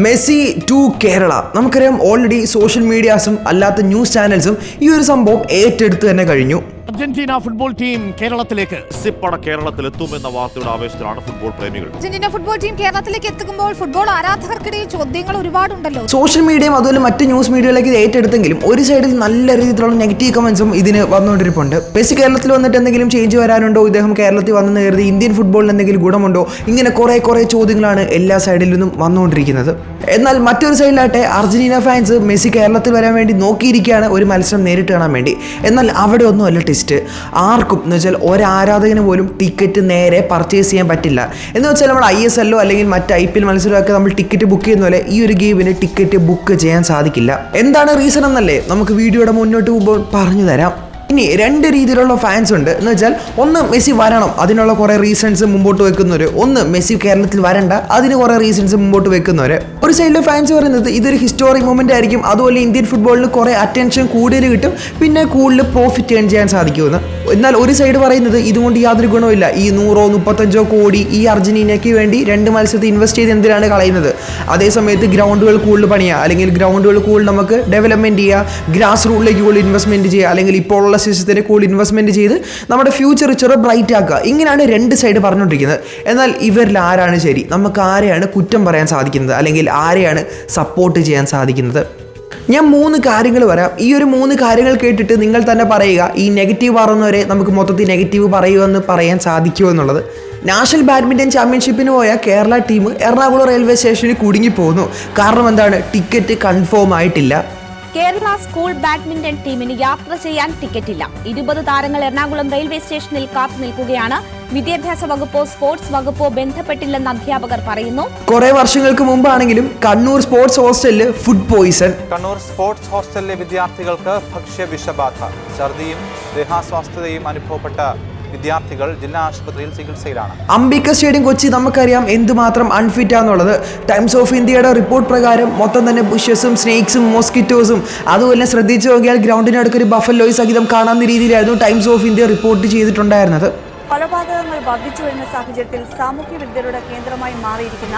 Messi to Kerala. നമുക്കറിയാം already social മീഡിയാസും അല്ലാത്ത news ചാനൽസും ഈ ഒരു സംഭവം ഏറ്റെടുത്ത് തന്നെ കഴിഞ്ഞു. അർജന്റീന ഫുട്ബോൾ ടീം കേരളത്തിലേക്ക്. സിപ്പട കേരളത്തിലെത്തുമെന്ന വാർത്തയുടെ ആവേശത്തിലാണ് ഫുട്ബോൾ പ്രേമികൾ. അർജന്റീന ഫുട്ബോൾ ടീം കേരളത്തിലേക്ക് എത്തുമ്പോൾ ഫുട്ബോൾ ആരാധകർക്കിടയിൽ ചോദ്യങ്ങൾ ഒരുപാടുണ്ടല്ലോ. സോഷ്യൽ മീഡിയയും അതുപോലെ മറ്റ് ന്യൂസ് മീഡിയകളിലേക്ക് ഇത് ഏറ്റെടുത്തെങ്കിലും ഒരു സൈഡിൽ നല്ല രീതിയിലുള്ള നെഗറ്റീവ് കമന്റ്സും ഇതിന് വന്നുകൊണ്ടിരിപ്പുണ്ട്. മെസ്സി കേരളത്തിൽ വന്നിട്ട് എന്തെങ്കിലും ചേഞ്ച് വരാനുണ്ടോ? ഇദ്ദേഹം കേരളത്തിൽ വന്നെന്ന് കരുതി ഇന്ത്യൻ ഫുട്ബോളിന് എന്തെങ്കിലും ഗുണമുണ്ടോ? ഇങ്ങനെ കുറേ കുറേ ചോദ്യങ്ങളാണ് എല്ലാ സൈഡിൽ നിന്നും വന്നുകൊണ്ടിരിക്കുന്നത്. എന്നാൽ മറ്റൊരു സൈഡിലാട്ടെ അർജന്റീന ഫാൻസ് മെസ്സി കേരളത്തിൽ വരാൻ വേണ്ടി നോക്കിയിരിക്കുകയാണ്. ഒരു മത്സരം നേരിട്ട് കാണാൻ വേണ്ടി. എന്നാൽ അവിടെ ഒന്നുമല്ല ടെസ്റ്റ് ആർക്കും എന്ന് വെച്ചാൽ ഒരാരാധകന് പോലും ടിക്കറ്റ് നേരെ പർച്ചേസ് ചെയ്യാൻ പറ്റില്ല. എന്ന് വെച്ചാൽ നമ്മൾ ഐ എസ് എല്ലോ അല്ലെങ്കിൽ മറ്റ് ഐ പി എൽ മത്സരമൊക്കെ നമ്മൾ ടിക്കറ്റ് ബുക്ക് ചെയ്യുന്ന പോലെ ഈ ഒരു ഗെയിമിന് ടിക്കറ്റ് ബുക്ക് ചെയ്യാൻ സാധിക്കില്ല. എന്താണ് റീസൺ എന്നല്ലേ? നമുക്ക് വീഡിയോയുടെ മുന്നോട്ട് പോകുമ്പോൾ പറഞ്ഞു തരാം. ഇനി രണ്ട് രീതിയിലുള്ള ഫാൻസ് ഉണ്ട്. എന്ന് വെച്ചാൽ ഒന്ന് മെസ്സി വരണം അതിനുള്ള കുറേ റീസൺസ് മുമ്പോട്ട് വെക്കുന്നവർ ഒന്ന് മെസ്സി കേരളത്തിൽ വരണ്ട അതിന് കുറേ റീസൺസ് മുമ്പോട്ട് വെക്കുന്നവർ ഒരു സൈഡിലെ ഫാൻസ് പറയുന്നത് ഇതൊരു ഹിസ്റ്റോറിക് മൂമെന്റ് ആയിരിക്കും. അതുപോലെ ഇന്ത്യൻ ഫുട്ബോളിന് കുറേ അറ്റൻഷൻ കൂടുതൽ കിട്ടും. പിന്നെ കൂടുതൽ പ്രോഫിറ്റ് ഏൺ ചെയ്യാൻ സാധിക്കുമെന്ന്. എന്നാൽ ഒരു സൈഡ് പറയുന്നത് ഇതുകൊണ്ട് യാതൊരു ഗുണമില്ല ഈ നൂറോ മുപ്പത്തഞ്ചോ കോടി ഈ അർജന്റീനയ്ക്ക് വേണ്ടി രണ്ട് മത്സരത്തിൽ ഇൻവെസ്റ്റ് ചെയ്ത് എന്തിനാണ് കളയുന്നത്? അതേസമയത്ത് ഗ്രൗണ്ടുകൾ കൂടുതൽ പണിയുക അല്ലെങ്കിൽ ഗ്രൗണ്ടുകൾ കൂടുതൽ നമുക്ക് ഡെവലപ്മെന്റ് ചെയ്യുക ഗ്രാസ് റൂട്ടിലേക്ക് കൂടുതൽ ഇൻവെസ്റ്റ്മെന്റ് ചെയ്യുക അല്ലെങ്കിൽ ഇപ്പോൾ ഉള്ള സിസ്റ്റത്തിന് കൂടുതൽ ഇൻവെസ്റ്റ്മെന്റ് ചെയ്ത് നമ്മുടെ ഫ്യൂച്ചർ ചെറു ബ്രൈറ്റ് ആക്കുക. ഇങ്ങനെയാണ് രണ്ട് സൈഡ് പറഞ്ഞുകൊണ്ടിരിക്കുന്നത് എന്നാൽ ഇവരിൽ ആരാണ് ശരി? നമുക്ക് ആരെയാണ് കുറ്റം പറയാൻ സാധിക്കുന്നത്? അല്ലെങ്കിൽ ആരെയാണ് സപ്പോർട്ട് ചെയ്യാൻ സാധിക്കുന്നത്? ഞാൻ മൂന്ന് കാര്യങ്ങൾ പറയാം ഈ ഒരു മൂന്ന് കാര്യങ്ങൾ കേട്ടിട്ട് നിങ്ങൾ തന്നെ പറയുക ഈ നെഗറ്റീവ് പറയുന്നവരെ നമുക്ക് മൊത്തത്തിൽ നെഗറ്റീവ് പറയുമെന്ന് പറയാൻ സാധിക്കുമോ എന്നുള്ളത്. നാഷണൽ ബാഡ്മിന്റൺ ചാമ്പ്യൻഷിപ്പിന് പോയ കേരള ടീം എറണാകുളം റെയിൽവേ സ്റ്റേഷനിൽ കുടുങ്ങി കുടുങ്ങിപ്പോകുന്നു. കാരണം എന്താണ്? ടിക്കറ്റ് കൺഫേം ആയിട്ടില്ല. കേരള സ്കൂൾ ബാഡ്മിന്റൺ ടീമിന് യാത്ര ചെയ്യാൻ ടിക്കറ്റ് ഇല്ല. ഇരുപത് താരങ്ങൾ എറണാകുളം റെയിൽവേ സ്റ്റേഷനിൽ കാത്തു നിൽക്കുകയാണ്. വിദ്യാഭ്യാസ വകുപ്പോ സ്പോർട്സ് വകുപ്പോ ബന്ധപ്പെട്ടില്ലെന്ന് അധ്യാപകർ പറയുന്നു. കുറെ വർഷങ്ങൾക്ക് മുമ്പാണെങ്കിലും കണ്ണൂർ സ്പോർട്സ് ഹോസ്റ്റലിൽ ഫുഡ് പോയിസൺ. കണ്ണൂർ സ്പോർട്സ് ഹോസ്റ്റലിലെ വിദ്യാർത്ഥികൾക്ക് ഭക്ഷ്യ വിഷബാധ ഛർദിയും ദേഹാസ്വാസ്ഥതയും അനുഭവപ്പെട്ട വിദ്യാർത്ഥികൾ ജില്ലാ ആശുപത്രിയിൽ ചികിത്സയിലാണ്. അംബിക സ്റ്റേഡിയം കൊച്ചി നമുക്കറിയാം എന്തുമാത്രം അൺഫിറ്റ് ആണെന്നുള്ളത്. ടൈംസ് ഓഫ് ഇന്ത്യയുടെ റിപ്പോർട്ട് പ്രകാരം മൊത്തം തന്നെ ബുഷസും സ്നേക്സും മോസ്കിറ്റോസും അതുപോലെ ശ്രദ്ധിച്ചു നോക്കിയാൽ ഗ്രൗണ്ടിനടുക്കൊരു ബഫലോയി ബഫലോയ് സഹിതം കാണാവുന്ന രീതിയിലായിരുന്നു ടൈംസ് ഓഫ് ഇന്ത്യ റിപ്പോർട്ട് ചെയ്തിട്ടുണ്ടായിരുന്നത്. കൊലപാതകങ്ങൾ വർദ്ധിച്ചു വരുന്ന സാഹചര്യത്തിൽ സാമൂഹ്യ വിരുദ്ധരുടെ കേന്ദ്രമായി മാറിയിരിക്കുന്ന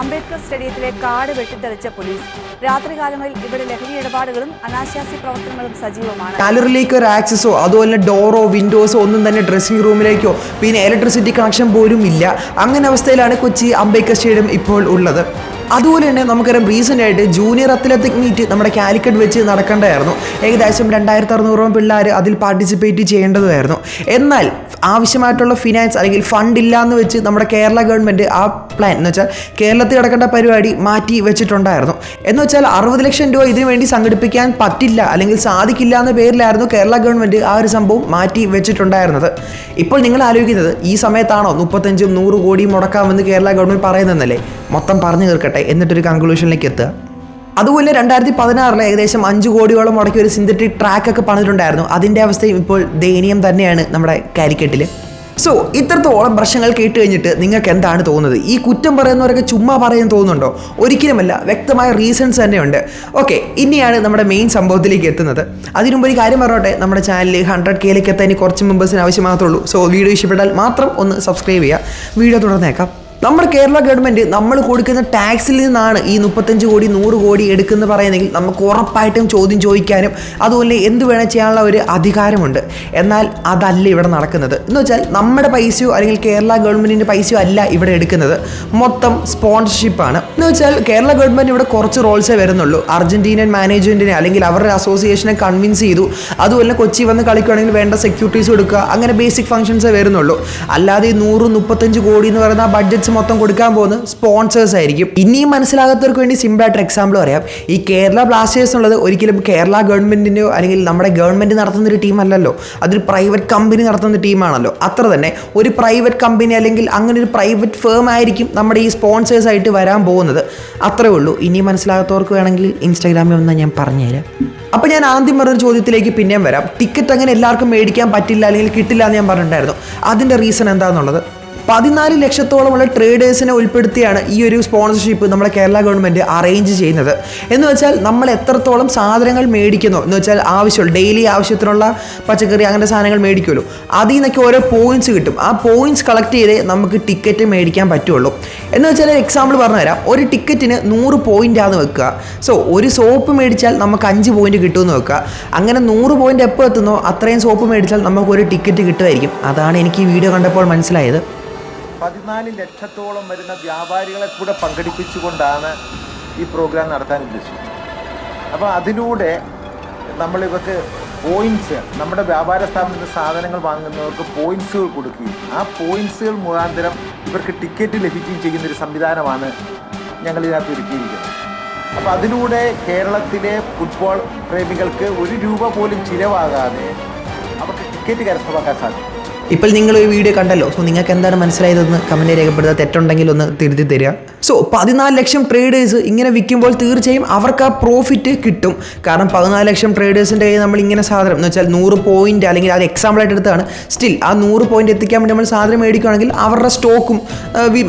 അംബേദ്കർ സ്റ്റേഡിയത്തിലെ കാട് വെട്ടിത്തെറിച്ച പോലീസ്. രാത്രികാലങ്ങളിൽ ഇവിടെ ലഹരി ഇടപാടുകളും അനാശാസ്യ പ്രവർത്തനങ്ങളും സജീവമാണ്. ഗാലറിയിലേക്ക് ഒരു ആക്സസോ അതുപോലെ ഡോറോ വിൻഡോസോ ഒന്നും തന്നെ ഡ്രസ്സിംഗ് റൂമിലേക്കോ പിന്നെ ഇലക്ട്രിസിറ്റി കണക്ഷൻ പോലും ഇല്ല അങ്ങനെ അവസ്ഥയിലാണ് കൊച്ചി അംബേദ്കർ സ്റ്റേഡിയം ഇപ്പോൾ ഉള്ളത്. അതുപോലെ തന്നെ നമുക്കറിയാം റീസെന്റ് ആയിട്ട് ജൂനിയർ അത്ലറ്റിക് മീറ്റ് നമ്മുടെ കാലിക്കറ്റ് വെച്ച് നടക്കേണ്ടതായിരുന്നു. ഏകദേശം രണ്ടായിരത്തി അറുന്നൂറോളം പിള്ളേർ അതിൽ പാർട്ടിസിപ്പേറ്റ് ചെയ്യേണ്ടതായിരുന്നു. എന്നാൽ ആവശ്യമായിട്ടുള്ള ഫിനാൻസ് അല്ലെങ്കിൽ ഫണ്ട് ഇല്ല എന്ന് വെച്ച് നമ്മുടെ കേരള ഗവൺമെന്റ് ആ പ്ലാൻ എന്ന് വെച്ചാൽ കേരളത്തിൽ കിടക്കേണ്ട പരിപാടി മാറ്റി വെച്ചിട്ടുണ്ടായിരുന്നു. എന്ന് വെച്ചാൽ അറുപത് ലക്ഷം രൂപ ഇതിനു വേണ്ടി സംഘടിപ്പിക്കാൻ പറ്റില്ല അല്ലെങ്കിൽ സാധിക്കില്ല എന്ന പേരിലായിരുന്നു കേരള ഗവൺമെന്റ് ആ ഒരു സംഭവം മാറ്റി വെച്ചിട്ടുണ്ടായിരുന്നത്. ഇപ്പോൾ നിങ്ങൾ ആലോചിക്കുന്നത് ഈ സമയത്താണോ മുപ്പത്തഞ്ചും നൂറ് കോടിയും മുടക്കാമെന്ന് കേരള ഗവൺമെന്റ് പറയുന്നതെന്നല്ലേ? മൊത്തം പറഞ്ഞു തീർക്കട്ടെ. എന്നിട്ടൊരു കൺക്ലൂഷനിലേക്ക് എത്തുക. അതുപോലെ രണ്ടായിരത്തി പതിനാറിൽ ഏകദേശം അഞ്ച് കോടിയോളം മുടക്കി ഒരു സിന്തറ്റിക് ട്രാക്ക് ഒക്കെ പണിതിട്ടുണ്ടായിരുന്നു. അതിന്റെ അവസ്ഥയും ഇപ്പോൾ ദയനീയം തന്നെയാണ് നമ്മുടെ കാലിക്കറ്റിൽ സോ ഇത്രത്തോളം പ്രശ്നങ്ങൾ കേട്ട് കഴിഞ്ഞിട്ട് നിങ്ങൾക്ക് എന്താണ് തോന്നുന്നത്? ഈ കുറ്റം പറയുന്നവരൊക്കെ ചുമ്മാ പറയാൻ തോന്നുന്നുണ്ടോ? ഒരിക്കലുമല്ല വ്യക്തമായ റീസൺസ് തന്നെയുണ്ട്. ഓക്കെ ഇനിയാണ് നമ്മുടെ മെയിൻ സംഭവത്തിലേക്ക് എത്തുന്നത്. അതിനുമുമ്പ് ഒരു കാര്യം പറഞ്ഞോട്ടെ നമ്മുടെ ചാനലിൽ ഹൺഡ്രഡ് കെയിലേക്ക് എത്താൻ ഇനി കുറച്ച് മെമ്പേഴ്സിന് ആവശ്യം മാത്രമേ ഉള്ളൂ സോ വീഡിയോ ഇഷ്ടപ്പെട്ടാൽ മാത്രം ഒന്ന് സബ്സ്ക്രൈബ് ചെയ്യുക. വീഡിയോ തുടർന്നേക്കാം. നമ്മുടെ കേരള ഗവൺമെന്റ് നമ്മൾ കൊടുക്കുന്ന ടാക്സിൽ നിന്നാണ് ഈ മുപ്പത്തഞ്ച് കോടി നൂറ് കോടി എടുക്കുന്ന പറയുന്നെങ്കിൽ നമുക്ക് ഉറപ്പായിട്ടും ചോദ്യം ചോദിക്കാനും അതുപോലെ എന്ത് വേണം ചെയ്യാനുള്ള ഒരു അധികാരമുണ്ട്. എന്നാൽ അതല്ല ഇവിടെ നടക്കുന്നത്. എന്ന് വെച്ചാൽ നമ്മുടെ പൈസയോ അല്ലെങ്കിൽ കേരള ഗവൺമെന്റിന്റെ പൈസയോ അല്ല ഇവിടെ എടുക്കുന്നത്. മൊത്തം സ്പോൺസർഷിപ്പാണ് എന്ന് വെച്ചാൽ കേരള ഗവൺമെന്റ് ഇവിടെ കുറച്ച് റോൾസേ വരുന്നുള്ളൂ. അർജന്റീനൻ മാനേജ്മെന്റിനെ അല്ലെങ്കിൽ അവരുടെ അസോസിയേഷനെ കൺവിൻസ് ചെയ്തു. അതുപോലെ കൊച്ചി വന്ന് കളിക്കുകയാണെങ്കിൽ വേണ്ട സെക്യൂരിറ്റീസ് കൊടുക്കുക. അങ്ങനെ ബേസിക് ഫംഗ്ഷൻസേ വരുന്നുള്ളൂ. അല്ലാതെ ഈ നൂറ് മുപ്പത്തഞ്ച് കോടി എന്ന് പറയുന്ന ബഡ്ജറ്റ്സ് മൊത്തം കൊടുക്കാൻ പോകുന്നത് സ്പോൺസേഴ്സ് ആയിരിക്കും. ഇനിയും മനസ്സിലാകാത്തവർക്ക് വേണ്ടി സിമ്പിളായിട്ട് എക്സാമ്പിൾ പറയാം. ഈ കേരള ബ്ലാസ്റ്റേഴ്സ് എന്നുള്ളത് ഒരിക്കലും കേരള ഗവൺമെന്റിന്റെയോ അല്ലെങ്കിൽ നമ്മുടെ ഗവൺമെന്റ് നടത്തുന്ന ഒരു ടീം അല്ലല്ലോ. അതൊരു പ്രൈവറ്റ് കമ്പനി നടത്തുന്ന ടീമാണല്ലോ അത്ര തന്നെ ഒരു പ്രൈവറ്റ് കമ്പനി അല്ലെങ്കിൽ അങ്ങനെ ഒരു പ്രൈവറ്റ് ഫേം ആയിരിക്കും നമ്മുടെ ഈ സ്പോൺസേഴ്സ് ആയിട്ട് വരാൻ പോകുന്നത്. അത്രേ ഉള്ളൂ. ഇനി മനസ്സിലാകാത്തവർക്ക് വേണമെങ്കിൽ ഇൻസ്റ്റാഗ്രാമിൽ ഒന്ന് ഞാൻ പറഞ്ഞുതരാം. അപ്പോൾ ഞാൻ ആദ്യം പറഞ്ഞൊരു ചോദ്യത്തിലേക്ക് പിന്നെയും വരാം. ടിക്കറ്റ് അങ്ങനെ എല്ലാവർക്കും മേടിക്കാൻ പറ്റില്ല അല്ലെങ്കിൽ കിട്ടില്ല എന്ന് ഞാൻ പറഞ്ഞിട്ടുണ്ടായിരുന്നു. അതിന്റെ റീസൺ എന്താണെന്നുള്ളത് പതിനാല് ലക്ഷത്തോളമുള്ള ട്രേഡേഴ്സിനെ ഉൾപ്പെടുത്തിയാണ് ഈ ഒരു സ്പോൺസർഷിപ്പ് നമ്മുടെ കേരള ഗവൺമെന്റ് അറേഞ്ച് ചെയ്യുന്നത്. എന്ന് വെച്ചാൽ നമ്മൾ എത്രത്തോളം സാധനങ്ങൾ മേടിക്കുന്നു. എന്ന് വെച്ചാൽ ആവശ്യമുള്ള ഡെയിലി ആവശ്യത്തിനുള്ള പച്ചക്കറി അങ്ങനത്തെ സാധനങ്ങൾ മേടിക്കുമല്ലോ. അതിൽ നിന്നൊക്കെ ഓരോ പോയിന്റ്സ് കിട്ടും. ആ പോയിന്റ്സ് കളക്ട് ചെയ്തേ നമുക്ക് ടിക്കറ്റ് മേടിക്കാൻ പറ്റുള്ളൂ. എന്ന് വെച്ചാൽ എക്സാമ്പിൾ പറഞ്ഞുതരാം. ഒരു ടിക്കറ്റിന് നൂറ് പോയിന്റാന്ന് വെക്കുക. സോ ഒരു സോപ്പ് മേടിച്ചാൽ നമുക്ക് അഞ്ച് പോയിന്റ് കിട്ടുമെന്ന് വെക്കുക. അങ്ങനെ നൂറ് പോയിന്റ് എപ്പോൾ എത്തുന്നോ അത്രയും സോപ്പ് മേടിച്ചാൽ നമുക്ക് ഒരു ടിക്കറ്റ് കിട്ടുമായിരിക്കും. അതാണ് എനിക്ക് ഈ വീഡിയോ കണ്ടപ്പോൾ മനസ്സിലായത്. പതിനാല് ലക്ഷത്തോളം വരുന്ന വ്യാപാരികളെ കൂടെ പങ്കെടുപ്പിച്ചുകൊണ്ടാണ് ഈ പ്രോഗ്രാം നടത്താൻ ഉദ്ദേശിക്കുന്നത് അപ്പോൾ അതിലൂടെ നമ്മൾ ഇവർക്ക് പോയിന്റ്സ് നമ്മുടെ വ്യാപാര സ്ഥാപനത്തിൽ സാധനങ്ങൾ വാങ്ങുന്നവർക്ക് പോയിന്റ്സുകൾ കൊടുക്കുകയും ആ പോയിന്റ്സുകൾ മുഖാന്തരം ഇവർക്ക് ടിക്കറ്റ് ലഭിക്കുകയും ചെയ്യുന്നൊരു സംവിധാനമാണ് ഞങ്ങൾ ഇതിനകത്ത് ഒരുക്കിയിരിക്കുന്നത്. അപ്പോൾ അതിലൂടെ കേരളത്തിലെ ഫുട്ബോൾ പ്രേമികൾക്ക് ഒരു രൂപ പോലും ചിലവാകാതെ അവർക്ക് ടിക്കറ്റ് കരസ്ഥമാക്കാൻ സാധിക്കും. ഇപ്പോൾ നിങ്ങൾ ഈ വീഡിയോ കണ്ടല്ലോ. സോ നിങ്ങൾക്ക് എന്താണ് മനസ്സിലായതെന്ന് കമന്റ് രേഖപ്പെടുത്തുക. തെറ്റുണ്ടെങ്കിൽ ഒന്ന് തിരുത്തി തരിക. സോ പതിനാല് ലക്ഷം ട്രേഡേഴ്സ് ഇങ്ങനെ വിൽക്കുമ്പോൾ തീർച്ചയായും അവർക്ക് ആ പ്രോഫിറ്റ് കിട്ടും. കാരണം പതിനാല് ലക്ഷം ട്രേഡേഴ്സിന്റെ കയ്യിൽ നമ്മൾ ഇങ്ങനെ സാധനം എന്ന് വെച്ചാൽ നൂറ് പോയിന്റ് അല്ലെങ്കിൽ അത് എക്സാമ്പിൾ ആയിട്ട് എടുത്താണ്. സ്റ്റിൽ ആ നൂറ് പോയിന്റ് എത്തിക്കാൻ വേണ്ടി നമ്മൾ സാധനം മേടിക്കുകയാണെങ്കിൽ അവരുടെ സ്റ്റോക്കും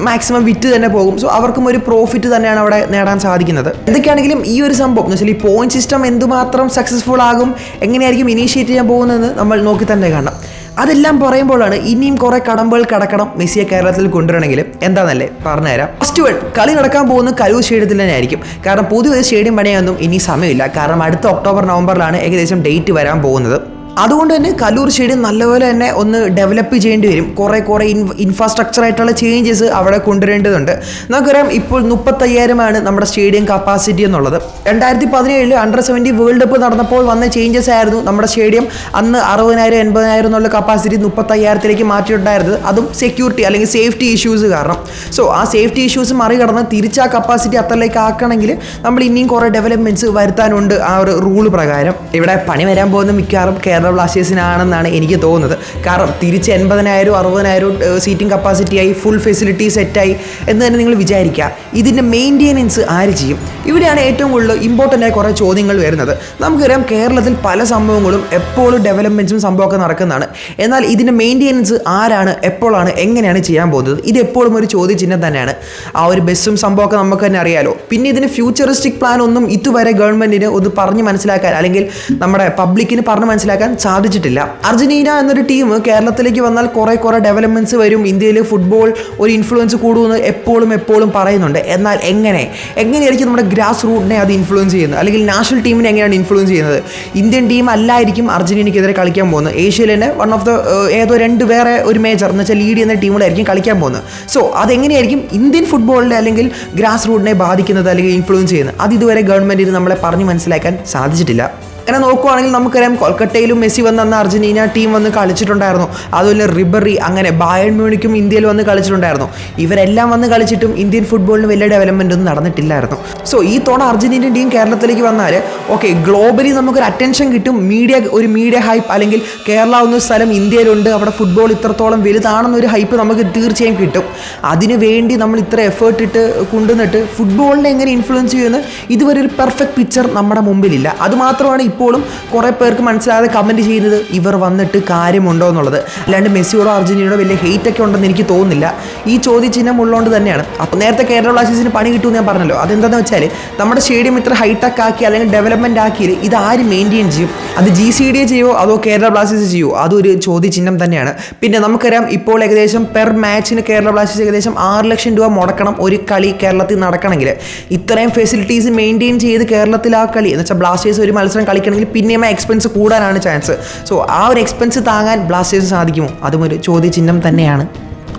മാക്സിമം വിറ്റ് തന്നെ പോകും. സോ അവർക്കും ഒരു പ്രോഫിറ്റ് തന്നെയാണ് അവിടെ നേടാൻ സാധിക്കുന്നത്. എന്തൊക്കെയാണെങ്കിലും ഈ ഒരു സംഭവം എന്ന് വെച്ചാൽ ഈ പോയിന്റ് സിസ്റ്റം എന്തുമാത്രം സക്സസ്ഫുൾ ആകും എങ്ങനെയായിരിക്കും ഇനീഷ്യേറ്റ് ചെയ്യാൻ പോകുന്നതെന്ന് നമ്മൾ നോക്കി തന്നെ കാണണം അതെല്ലാം പറയുമ്പോഴാണ് ഇനിയും കുറെ കടമ്പകൾ കടക്കണം മെസ്സിയെ കേരളത്തിൽ കൊണ്ടുവരണമെങ്കിൽ. എന്താണെന്നല്ലേ പറഞ്ഞുതരാം. ഫസ്റ്റ് വൺ കളി നടക്കാൻ പോകുന്ന കലൂർ സ്റ്റേഡിയത്തിൽ തന്നെ ആയിരിക്കും. കാരണം പുതിയൊരു സ്റ്റേഡിയം പണിയാനൊന്നും ഇനി സമയമില്ല. കാരണം അടുത്ത ഒക്ടോബർ നവംബറിലാണ് ഏകദേശം ഡേറ്റ് വരാൻ പോകുന്നത്. അതുകൊണ്ട് തന്നെ കലൂർ സ്റ്റേഡിയം നല്ലപോലെ തന്നെ ഒന്ന് ഡെവലപ്പ് ചെയ്യേണ്ടി വരും. കുറേ കുറേ ഇൻ ഇൻഫ്രാസ്ട്രക്ചർ ആയിട്ടുള്ള ചേഞ്ചസ് അവിടെ കൊണ്ടുവരേണ്ടതുണ്ട്. നമുക്കറിയാം ഇപ്പോൾ മുപ്പത്തയ്യായിരമാണ് നമ്മുടെ സ്റ്റേഡിയം കപ്പാസിറ്റി എന്നുള്ളത്. രണ്ടായിരത്തി പതിനേഴിൽ അണ്ടർ സെവന്റി വേൾഡ് കപ്പ് നടന്നപ്പോൾ വന്ന ചേഞ്ചസ് ആയിരുന്നു നമ്മുടെ സ്റ്റേഡിയം. അന്ന് അറുപതിനായിരം എൺപതിനായിരം എന്നുള്ള കപ്പാസിറ്റി മുപ്പത്തയ്യായിരത്തിലേക്ക് മാറ്റിയിട്ടുണ്ടായിരുന്നത്. അതും സെക്യൂരിറ്റി അല്ലെങ്കിൽ സേഫ്റ്റി ഇഷ്യൂസ് കാരണം. സോ ആ സേഫ്റ്റി ഇഷ്യൂസ് മറികടന്ന് തിരിച്ച് ആ കപ്പാസിറ്റി അത്രയിലേക്ക് ആക്കണമെങ്കിൽ നമ്മൾ ഇനിയും കുറേ ഡെവലപ്മെന്റ്സ് വരുത്താനുണ്ട് ആ ഒരു റൂൾ പ്രകാരം. ഇവിടെ പണി വരാൻ പോകുന്ന മിക്കവാറും കേരള ബ്ലാസ്റ്റേഴ്സിനാണെന്നാണ് എനിക്ക് തോന്നുന്നത്. കാരണം തിരിച്ച് എൺപതിനായിരം അറുപതിനായിരം സീറ്റിംഗ് കപ്പാസിറ്റിയായി ഫുൾ ഫെസിലിറ്റി സെറ്റായി എന്ന് തന്നെ നിങ്ങൾ വിചാരിക്കുക. ഇതിന്റെ മെയിന്റെനൻസ് ആര് ചെയ്യും? ഇവിടെയാണ് ഏറ്റവും കൂടുതൽ ഇമ്പോർട്ടന്റ് ആയ കുറേ ചോദ്യങ്ങൾ വരുന്നത്. നമുക്കറിയാം കേരളത്തിൽ പല സംഭവങ്ങളും എപ്പോഴും ഡെവലപ്മെന്റ്സും സംഭവമൊക്കെ നടക്കുന്നതാണ്. എന്നാൽ ഇതിന്റെ മെയിന്റെനൻസ് ആരാണ് എപ്പോഴാണ് എങ്ങനെയാണ് ചെയ്യാൻ പോകുന്നത്? ഇത് എപ്പോഴും ഒരു ചോദ്യചിഹ്നം തന്നെയാണ്. ആ ഒരു ബസ്സും സംഭവമൊക്കെ നമുക്ക് തന്നെ അറിയാലോ. പിന്നെ ഇതിന് ഫ്യൂച്ചറിസ്റ്റിക് പ്ലാൻ ഒന്നും ഇതുവരെ ഗവൺമെന്റിന് ഒന്ന് പറഞ്ഞ് മനസ്സിലാക്കാൻ അല്ലെങ്കിൽ നമ്മുടെ പബ്ലിക്കിന് പറഞ്ഞ് മനസ്സിലാക്കാൻ സാധിച്ചിട്ടില്ല. അർജന്റീന എന്നൊരു ടീം കേരളത്തിലേക്ക് വന്നാൽ കുറേ കുറേ ഡെവലപ്മെന്റ്സ് വരും. ഇന്ത്യയിൽ ഫുട്ബോൾ ഒരു ഇൻഫ്ലുവൻസ് കൂടുമെന്ന് എപ്പോഴും എപ്പോഴും പറയുന്നുണ്ട്. എന്നാൽ എങ്ങനെ? എങ്ങനെയായിരിക്കും നമ്മുടെ ഗ്രാസ് റൂട്ടിനെ അത് ഇൻഫ്ലുവൻസ് ചെയ്യുന്നത്? അല്ലെങ്കിൽ നാഷണൽ ടീമിനെ എങ്ങനെയാണ് ഇൻഫ്ലുവൻസ് ചെയ്യുന്നത്? ഇന്ത്യൻ ടീം അല്ലായിരിക്കും അർജന്റീനയ്ക്കെതിരെ കളിക്കാൻ പോകുന്നത്. ഏഷ്യയിൽ തന്നെ വൺ ഓഫ് ദ ഏതോ രണ്ട് വേറെ ഒരു മേജർ എന്ന് വെച്ചാൽ ലീഡ് ചെയ്യുന്ന ടീമുകളായിരിക്കും കളിക്കാൻ പോകുന്നത്. സോ അതെങ്ങനെയായിരിക്കും ഇന്ത്യൻ ഫുട്ബോളിനെ അല്ലെങ്കിൽ ഗ്രാസ് റൂട്ടിനെ ബാധിക്കുന്നത് അല്ലെങ്കിൽ ഇൻഫ്ലുവൻസ് ചെയ്യുന്നത്? അത് ഇതുവരെ ഗവൺമെന്റ് ഇത് നമ്മളെ പറഞ്ഞ് മനസ്സിലാക്കാൻ സാധിച്ചിട്ടില്ല. അങ്ങനെ നോക്കുവാണെങ്കിൽ നമുക്കറിയാം കൊൽക്കട്ടയിലും മെസ്സി വന്ന് അന്ന് അർജന്റീന ടീം വന്ന് കളിച്ചിട്ടുണ്ടായിരുന്നു. അതുപോലെ റിബറി അങ്ങനെ ബായൺ മ്യൂണിക്കും ഇന്ത്യയിൽ വന്ന് കളിച്ചിട്ടുണ്ടായിരുന്നു. ഇവരെല്ലാം വന്ന് കളിച്ചിട്ടും ഇന്ത്യൻ ഫുട്ബോളിന് വലിയ ഡെവലപ്മെന്റ് ഒന്നും നടന്നിട്ടില്ലായിരുന്നു. സോ ഈ തോണ അർജന്റീന ടീം കേരളത്തിലേക്ക് വന്നാൽ ഓക്കെ ഗ്ലോബലി നമുക്കൊരു അറ്റൻഷൻ കിട്ടും. മീഡിയ ഒരു മീഡിയ ഹൈപ്പ് അല്ലെങ്കിൽ കേരള എന്ന സ്ഥലം ഇന്ത്യയിലുണ്ട്. അവിടെ ഫുട്ബോൾ ഇത്രത്തോളം വലുതാണെന്നൊരു ഹൈപ്പ് നമുക്ക് തീർച്ചയായും കിട്ടും. അതിനു വേണ്ടി നമ്മൾ ഇത്ര എഫേർട്ട് ഇട്ട് കൊണ്ടുവന്നിട്ട് ഫുട്ബോളിനെ എങ്ങനെ ഇൻഫ്ലുവൻസ് ചെയ്യുമെന്ന് ഇതുവരെ ഒരു പെർഫെക്റ്റ് പിക്ചർ നമ്മുടെ മുമ്പിലില്ല. അതുമാത്രമാണ് ഇപ്പോഴും കുറേ പേർക്ക് മനസ്സിലാതെ കമന്റ് ചെയ്യുന്നത് ഇവർ വന്നിട്ട് കാര്യമുണ്ടോ എന്നുള്ളത്. അല്ലാണ്ട് മെസ്സിയോടോ അർജന്റീനയോടോ വലിയ ഹെയ്റ്റ് ഒക്കെ ഉണ്ടെന്ന് എനിക്ക് തോന്നുന്നില്ല. ഈ ചോദ്യചിഹ്നം ഉള്ളതുകൊണ്ട് തന്നെയാണ്. അപ്പോൾ നേരത്തെ കേരള ബ്ലാസ്റ്റേഴ്സിന് പണി കിട്ടുമെന്ന് ഞാൻ പറഞ്ഞല്ലോ. അതെന്താണെന്ന് വെച്ചാൽ നമ്മുടെ സ്റ്റേഡിയം ഇത്ര ഹൈടെക് ആക്കി അല്ലെങ്കിൽ ഡെവലപ്മെന്റ് ആക്കി ഇത് ആര് മെയിന്റെയിൻ ചെയ്യും? അത് ജി സി ഡി ചെയ്യുമോ അതോ കേരള ബ്ലാസ്റ്റേഴ്സ് ചെയ്യുമോ അതൊരു ചോദ്യചിഹ്നം തന്നെയാണ്. പിന്നെ നമുക്കറിയാം ഇപ്പോൾ ഏകദേശം പെർ മാച്ചിന് കേരള ബ്ലാസ്റ്റേഴ്സ് ഏകദേശം ആറ് ലക്ഷം രൂപ മുടക്കണം ഒരു കളി കേരളത്തിൽ നടക്കണമെങ്കിൽ ഇത്രയും ഫെസിലിറ്റീസ് മെയിന്റെയിൻ ചെയ്ത് കേരളത്തിൽ ആ കളി. എന്ന് വെച്ചാൽ ബ്ലാസ്റ്റേഴ്സ് ഒരു മത്സരം കളിക്കണമെങ്കിൽ പിന്നെയും എക്സ്പെൻസ് കൂടാനാണ് ചാൻസ് സോ ആ ഒരു എക്സ്പെൻസ് താങ്ങാൻ ബ്ലാസ്റ്റേഴ്സ് സാധിക്കുമോ? അതും ഒരു ചോദ്യചിഹ്നം തന്നെയാണ്.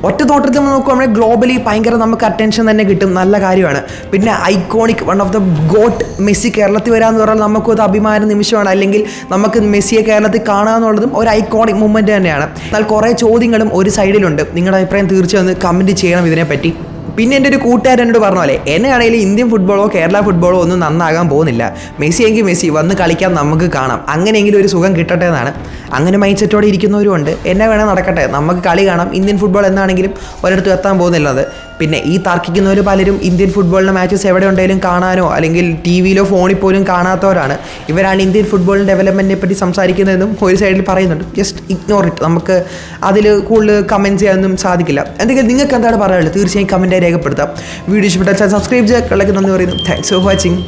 ഒറ്റ തോട്ടത്തിൽ നമ്മൾ നോക്കുകയാണെങ്കിൽ ഗ്ലോബലി ഭയങ്കര നമുക്ക് അറ്റൻഷൻ തന്നെ കിട്ടും. നല്ല കാര്യമാണ്. പിന്നെ iconic one of the goat Messi കേരളത്തിൽ വരാമെന്ന് പറഞ്ഞാൽ നമുക്കൊരു അഭിമാന നിമിഷമാണ്. അല്ലെങ്കിൽ നമുക്ക് മെസ്സിയെ കേരളത്തിൽ കാണുക എന്നുള്ളതും ഒരു ഐക്കോണിക് മൂമെന്റ് തന്നെയാണ്. എന്നാൽ കുറേ ചോദ്യങ്ങളും ഒരു സൈഡിലുണ്ട് നിങ്ങളുടെ അഭിപ്രായം തീർച്ചയായും കമന്റ് ചെയ്യണം ഇതിനെപ്പറ്റി. പിന്നെ എന്റെ ഒരു കൂട്ടുകാരൻ എന്നോട് പറഞ്ഞ പോലെ എന്നെ ആണെങ്കിലും ഇന്ത്യൻ ഫുട്ബോളോ കേരള ഫുട്ബോളോ ഒന്നും നന്നാകാൻ പോകുന്നില്ല. മെസ്സി എങ്കിൽ മെസ്സി വന്ന് കളിക്കാൻ നമുക്ക് കാണാം. അങ്ങനെയെങ്കിലും ഒരു സുഖം കിട്ടട്ടെ എന്നാണ്. അങ്ങനെ മൈൻഡ് സെറ്റോടെ ഇരിക്കുന്നവരും ഉണ്ട്. എന്നെ വേണേൽ നടക്കട്ടെ. നമുക്ക് കളി കാണാം. ഇന്ത്യൻ ഫുട്ബോൾ എന്നാണെങ്കിലും ഒരിടത്തും എത്താൻ പോകുന്നില്ലത്. പിന്നെ ഈ തർക്കിക്കുന്നവർ പലരും ഇന്ത്യൻ ഫുട്ബോളിന്റെ മാച്ചസ് എവിടെ ഉണ്ടെങ്കിലും കാണാനോ അല്ലെങ്കിൽ ടി വിയിലോ ഫോണിൽ പോലും കാണാത്തവരാണ്. ഇവരാണ് ഇന്ത്യൻ ഫുട്ബോളിന്റെ ഡെവലപ്മെന്റിനെ പറ്റി സംസാരിക്കുന്നതെന്നും ഒരു സൈഡിൽ പറയുന്നുണ്ട്. ജസ്റ്റ് ഇഗ്നോർ ഇറ്റ് നമുക്ക് അതിൽ കൂടുതൽ കമന്റ് ചെയ്യാനൊന്നും സാധിക്കില്ല. എന്തെങ്കിലും നിങ്ങൾക്ക് എന്താണ് പറയാനുള്ളത്? തീർച്ചയായും കമന്റായി രേഖപ്പെടുത്താം. വീഡിയോ ഇഷ്ടപ്പെട്ടാൽ സബ്സ്ക്രൈബ് ചെയ്യുക കളക്കുന്നു പറയുന്നു. Thanks for watching